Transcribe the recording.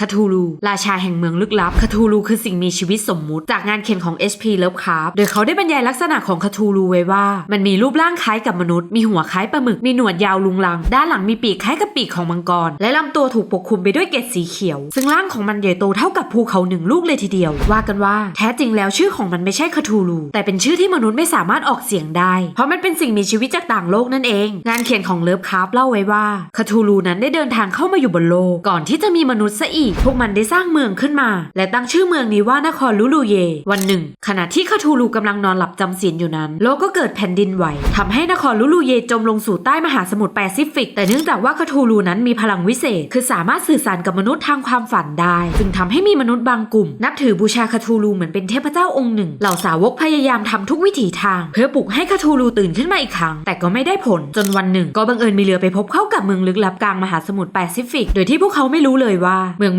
คาทูลูราชาแห่งเมืองลึกลับคาทูลูคือสิ่งมีชีวิตสมมุติ จากงานเขียนของ HP Lovecraft โดยเขาได้บรรยายลักษณะของคาทูลูไว้ว่า มันมีรูปร่างคล้ายกับมนุษย์ มีหัวคล้ายปลาหมึก มีหนวดยาวลุงลัง ด้านหลังมีปีกคล้ายกับปีกของมังกร และลำตัวถูกปกคลุมไปด้วยเกล็ดสีเขียว ซึ่งร่างของมันใหญ่โตเท่ากับภูเขาหนึ่งลูกเลยทีเดียว ว่ากันว่าแท้จริงแล้วชื่อของมันไม่ใช่คาทูลูแต่เป็นชื่อที่มนุษย์ไม่สามารถออกเสียงได้ เพราะมันเป็นสิ่งมีชีวิตจากต่างโลกนั่นเอง งานเขียนของเลิฟคราฟเล่าไว้ว่าคาทูลูนั้นได้เดินทางเข้ามาอยู่บนโลกก่อนที่จะมีมนุษย์ซะอีกพวกมันได้สร้างเมืองขึ้นมา และตั้งชื่อเมืองนี้ว่านครลูลูเย วันหนึ่ง ขณะที่คาทูลูกำลังนอนหลับจำศีลอยู่นั้น โลกก็เกิดแผ่นดินไหวทำให้นครลูลูเยจมลงสู่ใต้มหาสมุทรแปซิฟิก แต่เนื่องจากว่าคาทูลูนั้นมีพลังวิเศษ คือสามารถสื่อสารกับมนุษย์ทางความฝันได้ จึงทำให้มีมนุษย์บางกลุ่ม นับถือบูชาคาทูลูเหมือนเป็นเทพเจ้าองค์หนึ่ง เหล่าสาวกพยายามทำทุกวิถีทาง เพื่อปลุกให้คาทูลูตื่นขึ้นมาอีกครั้ง แต่ก็ไม่ได้ผลจนวันหนึ่ง ก็บังเอิญมีเรือไปพบเข้ากับเมืองลึกลับกลางมหาสมุทรแปซิฟิก โดยที่พวกเขาไม่รู้เลยว่าเมือง